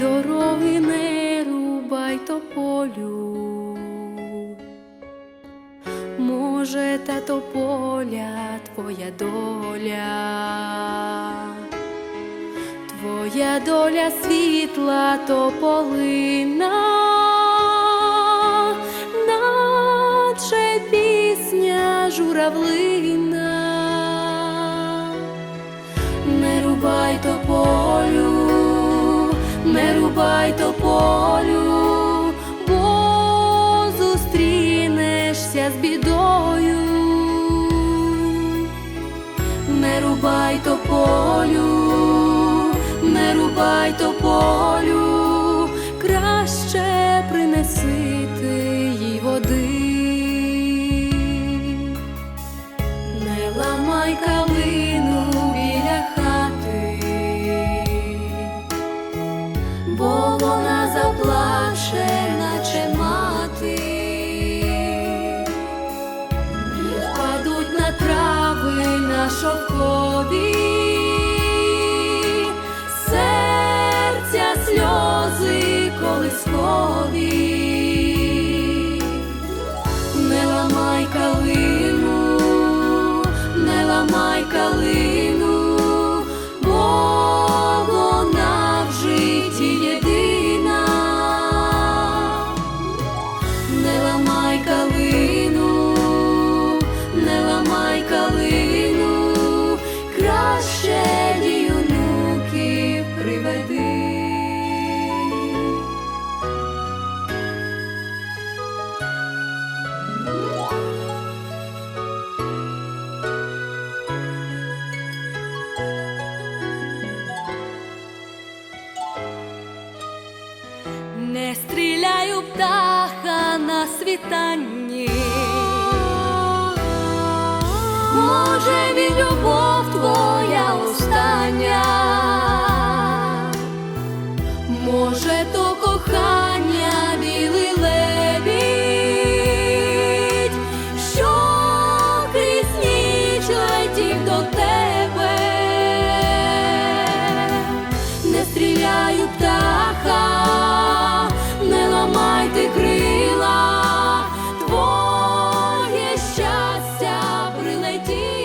дороги не рубай тополю, може, та тополя твоя доля, твоя доля світла тополина. журавлина, не рубай то не рубай тополю, бо зустрінешся з бідою. Не рубай то полю, не рубай тополю, шовкові, краще їй приведи. Не стріляю птаха на світанні. Може, він любов Боже, то кохання білий лебідь, що крізь ніч летів до тебе, не стріляю птаха, не ламайте крила, твоє щастя прилетіть.